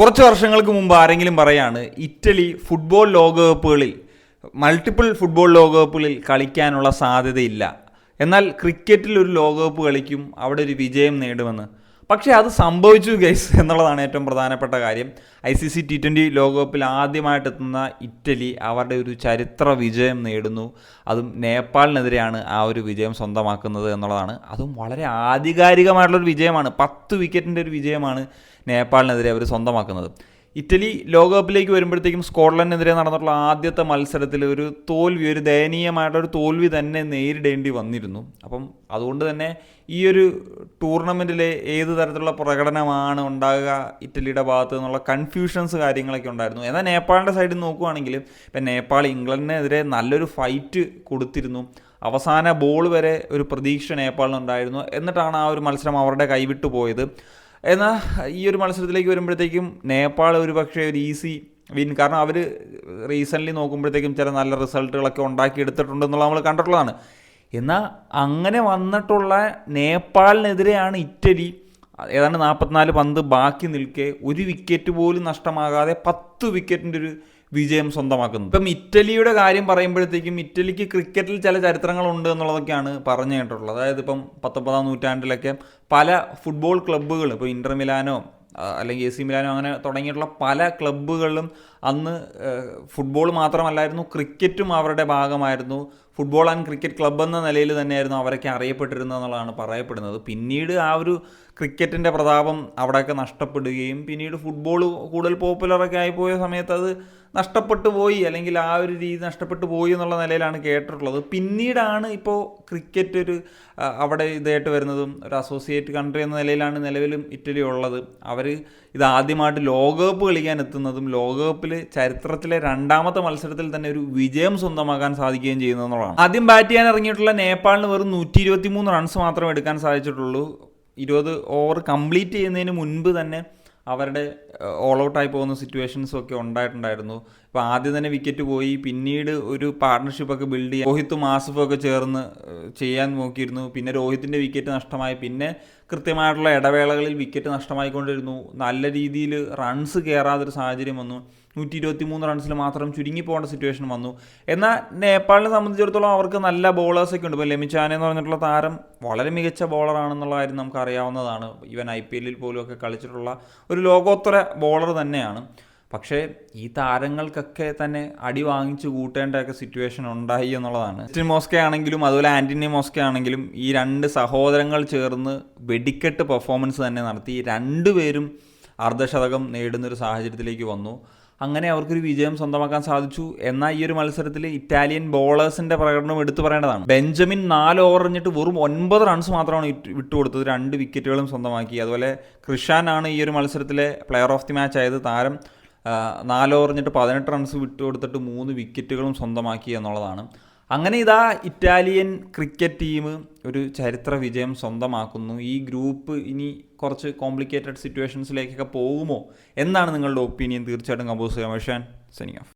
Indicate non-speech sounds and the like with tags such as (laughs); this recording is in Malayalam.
കുറച്ച് വർഷങ്ങൾക്ക് മുമ്പ് ആരെങ്കിലും പറയാണ് ഇറ്റലി ഫുട്ബോൾ ലോകകപ്പുകളിൽ മൾട്ടിപ്പിൾ ഫുട്ബോൾ ലോകകപ്പുകളിൽ കളിക്കാനുള്ള സാധ്യതയില്ല. എന്നാൽ ക്രിക്കറ്റിൽ ഒരു ലോകകപ്പ് കളിക്കും അവിടെ ഒരു വിജയം നേടുമെന്ന്. പക്ഷേ അത് സംഭവിച്ചു ഗൈസ് (laughs) എന്നുള്ളതാണ് ഏറ്റവും പ്രധാനപ്പെട്ട കാര്യം. I C C T twenty ലോകകപ്പിൽ ആദ്യമായിട്ട് എത്തുന്ന ഇറ്റലി അവരുടെ ഒരു ചരിത്ര വിജയം നേടുന്നു. അതും നേപ്പാളിനെതിരെയാണ് ആ ഒരു വിജയം സ്വന്തമാക്കുന്നത് എന്നുള്ളതാണ്. അതും വളരെ ആധികാരികമായിട്ടുള്ളൊരു വിജയമാണ്. പത്ത് വിക്കറ്റിന്റെ ഒരു വിജയമാണ് നേപ്പാളിനെതിരെ അവർ സ്വന്തമാക്കുന്നത്. ഇറ്റലി ലോകകപ്പിലേക്ക് വരുമ്പോഴത്തേക്കും സ്കോട്ട്ലൻഡിനെതിരെ നടന്നിട്ടുള്ള ആദ്യത്തെ മത്സരത്തിൽ ഒരു തോൽവി ഒരു ദയനീയമായിട്ടൊരു തോൽവി തന്നെ നേരിടേണ്ടി വന്നിരുന്നു. അപ്പം അതുകൊണ്ട് തന്നെ ഈ ഒരു ടൂർണമെന്റിലെ ഏത് തരത്തിലുള്ള പ്രകടനമാണ് ഉണ്ടാകുക ഇറ്റലിയുടെ ഭാഗത്ത് നിന്നുള്ള കൺഫ്യൂഷൻസ് കാര്യങ്ങളൊക്കെ ഉണ്ടായിരുന്നു. എന്നാൽ നേപ്പാളിന്റെ സൈഡിൽ നോക്കുകയാണെങ്കിൽ ഇപ്പം നേപ്പാൾ ഇംഗ്ലണ്ടിനെതിരെ നല്ലൊരു ഫൈറ്റ് കൊടുത്തിരുന്നു. അവസാന ബോൾ വരെ ഒരു പ്രതീക്ഷ നേപ്പാളിനുണ്ടായിരുന്നു. എന്നിട്ടാണ് ആ ഒരു മത്സരം അവരുടെ കൈവിട്ടു പോയത്. എന്നാൽ ഈ ഒരു മത്സരത്തിലേക്ക് വരുമ്പോഴത്തേക്കും നേപ്പാൾ ഒരു പക്ഷേ ഒരു ഈസി വിൻ കാരണം അവർ റീസെന്റ്ലി നോക്കുമ്പോഴത്തേക്കും ചില നല്ല റിസൾട്ടുകളൊക്കെ ഉണ്ടാക്കിയെടുത്തിട്ടുണ്ടെന്നുള്ള നമ്മൾ കണ്ടിട്ടുള്ളതാണ്. എന്നാൽ അങ്ങനെ വന്നിട്ടുള്ള നേപ്പാളിനെതിരെയാണ് ഇറ്റലി ഏതാണ്ട് നാൽപ്പത്തിനാല് പന്ത് ബാക്കി നിൽക്കെ ഒരു വിക്കറ്റ് പോലും നഷ്ടമാകാതെ പത്ത് വിക്കറ്റിന്റെ ഒരു വിജയം സ്വന്തമാക്കുന്നത്. ഇപ്പം ഇറ്റലിയുടെ കാര്യം പറയുമ്പോഴത്തേക്കും ഇറ്റലിക്ക് ക്രിക്കറ്റിൽ ചില ചരിത്രങ്ങളുണ്ട് എന്നുള്ളതൊക്കെയാണ് പറഞ്ഞു കേട്ടിട്ടുള്ളത്. അതായത് ഇപ്പം പത്തൊമ്പതാം നൂറ്റാണ്ടിലൊക്കെ പല ഫുട്ബോൾ ക്ലബ്ബുകൾ ഇപ്പോൾ ഇന്റർ മിലാനോ അല്ലെങ്കിൽ എ സി മിലാനോ അങ്ങനെ തുടങ്ങിയിട്ടുള്ള പല ക്ലബ്ബുകളിലും അന്ന് ഫുട്ബോൾ മാത്രമല്ലായിരുന്നു ക്രിക്കറ്റും അവരുടെ ഭാഗമായിരുന്നു. ഫുട്ബോൾ ആൻഡ് ക്രിക്കറ്റ് ക്ലബ്ബ് എന്ന നിലയിൽ തന്നെയായിരുന്നു അവരൊക്കെ അറിയപ്പെട്ടിരുന്നത് എന്നുള്ളതാണ് പറയപ്പെടുന്നത്. പിന്നീട് ആ ഒരു ക്രിക്കറ്റിന്റെ പ്രതാപം അവിടെയൊക്കെ നഷ്ടപ്പെടുകയും പിന്നീട് ഫുട്ബോൾ കൂടുതൽ പോപ്പുലറൊക്കെ ആയിപ്പോയ സമയത്ത് അത് നഷ്ടപ്പെട്ടു പോയി അല്ലെങ്കിൽ ആ ഒരു രീതി നഷ്ടപ്പെട്ടു പോയി എന്നുള്ള നിലയിലാണ് കേട്ടിട്ടുള്ളത്. പിന്നീടാണ് ഇപ്പോൾ ക്രിക്കറ്റ് ഒരു അവിടെ ഇതായിട്ട് വരുന്നതും ഒരു അസോസിയേറ്റ് കൺട്രി എന്ന നിലയിലാണ് നിലവിലും ഇറ്റലി ഉള്ളത്. അവർ ഇത് ആദ്യമായിട്ട് ലോകകപ്പ് കളിക്കാൻ എത്തുന്നതും ലോകകപ്പിൽ ചരിത്രത്തിലെ രണ്ടാമത്തെ മത്സരത്തിൽ തന്നെ ഒരു വിജയം സ്വന്തമാക്കാൻ സാധിക്കുകയും ചെയ്യുന്നതെന്നുള്ളതാണ് ആദ്യം ബാറ്റ് ചെയ്യാൻ ഇറങ്ങിയിട്ടുള്ള നേപ്പാളിന് വെറും നൂറ്റി ഇരുപത്തി മൂന്ന് റൺസ് മാത്രം എടുക്കാൻ സാധിച്ചിട്ടുള്ളൂ. ഇരുപത് ഓവർ കംപ്ലീറ്റ് ചെയ്യുന്നതിന് മുൻപ് തന്നെ അവരുടെ ഓൾ ഔട്ടായി പോകുന്ന സിറ്റുവേഷൻസും ഒക്കെ ഉണ്ടായിട്ടുണ്ടായിരുന്നു. ഇപ്പോൾ ആദ്യം തന്നെ വിക്കറ്റ് പോയി പിന്നീട് ഒരു പാർട്ട്ണർഷിപ്പൊക്കെ ബിൽഡ് ചെയ്യാൻ രോഹിത്തും ആസിഫും ഒക്കെ ചേർന്ന് ചെയ്യാൻ നോക്കിയിരുന്നു. പിന്നെ രോഹിത്തിന്റെ വിക്കറ്റ് നഷ്ടമായി. പിന്നെ കൃത്യമായിട്ടുള്ള ഇടവേളകളിൽ വിക്കറ്റ് നഷ്ടമായിക്കൊണ്ടിരുന്നു. നല്ല രീതിയിൽ റൺസ് കയറാതൊരു സാഹചര്യം വന്നു. നൂറ്റി ഇരുപത്തി മൂന്ന് റൺസിൽ മാത്രം ചുരുങ്ങി പോകേണ്ട സിറ്റുവേഷൻ വന്നു. എന്നാൽ നേപ്പാളിനെ സംബന്ധിച്ചിടത്തോളം അവർക്ക് നല്ല ബോളേഴ്സൊക്കെ ഉണ്ട്. ഇപ്പോൾ ലെമിച്ചാനെ എന്ന് പറഞ്ഞിട്ടുള്ള താരം വളരെ മികച്ച ബോളറാണെന്നുള്ള കാര്യം നമുക്ക് അറിയാവുന്നതാണ്. ഈവൻ ഐ പി എല്ലിൽ പോലും ഒക്കെ കളിച്ചിട്ടുള്ള ഒരു ലോകോത്തര ബോളർ തന്നെയാണ്. പക്ഷേ ഈ താരങ്ങൾക്കൊക്കെ തന്നെ അടി വാങ്ങിച്ചു കൂട്ടേണ്ടതൊക്കെ സിറ്റുവേഷൻ ഉണ്ടായി എന്നുള്ളതാണ്. ക്രിസ്റ്റിൻ മോസ്കെ ആണെങ്കിലും അതുപോലെ ആന്റണി മോസ്കെ ആണെങ്കിലും ഈ രണ്ട് സഹോദരങ്ങൾ ചേർന്ന് വെടിക്കെട്ട് പെർഫോമൻസ് തന്നെ നടത്തി. രണ്ടുപേരും അർദ്ധശതകം നേടുന്നൊരു സാഹചര്യത്തിലേക്ക് വന്നു. അങ്ങനെ അവർക്കൊരു വിജയം സ്വന്തമാക്കാൻ സാധിച്ചു. എന്നാൽ ഈ ഒരു മത്സരത്തിൽ ഇറ്റാലിയൻ ബോളേഴ്സിന്റെ പ്രകടനം എടുത്തു പറയേണ്ടതാണ്. ബെഞ്ചമിൻ നാല് ഓവർ എറിഞ്ഞിട്ട് വെറും ഒൻപത് റൺസ് മാത്രമാണ് വിട്ടുകൊടുത്തത്. രണ്ട് വിക്കറ്റുകളും സ്വന്തമാക്കി. അതുപോലെ കൃഷാനാണ് ഈ ഒരു മത്സരത്തിലെ പ്ലെയർ ഓഫ് ദി മാച്ച് ആയത്. താരം നാല് ഓവർ എറിഞ്ഞിട്ട് പതിനെട്ട് റൺസ് വിട്ടുകൊടുത്തിട്ട് മൂന്ന് വിക്കറ്റുകളും സ്വന്തമാക്കി എന്നുള്ളതാണ്. അങ്ങനെ ഇതാ ഇറ്റാലിയൻ ക്രിക്കറ്റ് ടീം ഒരു ചരിത്ര വിജയം സ്വന്തമാക്കുന്നു. ഈ ഗ്രൂപ്പ് ഇനി കുറച്ച് കോംപ്ലിക്കേറ്റഡ് സിറ്റുവേഷൻസിലേക്കൊക്കെ പോകുമോ? എന്നാണ് നിങ്ങളുടെ ഒപ്പീനിയൻ തീർച്ചയായിട്ടും കമ്പോസ് ചെയ്യാൻ സെനിങ് ഓഫ്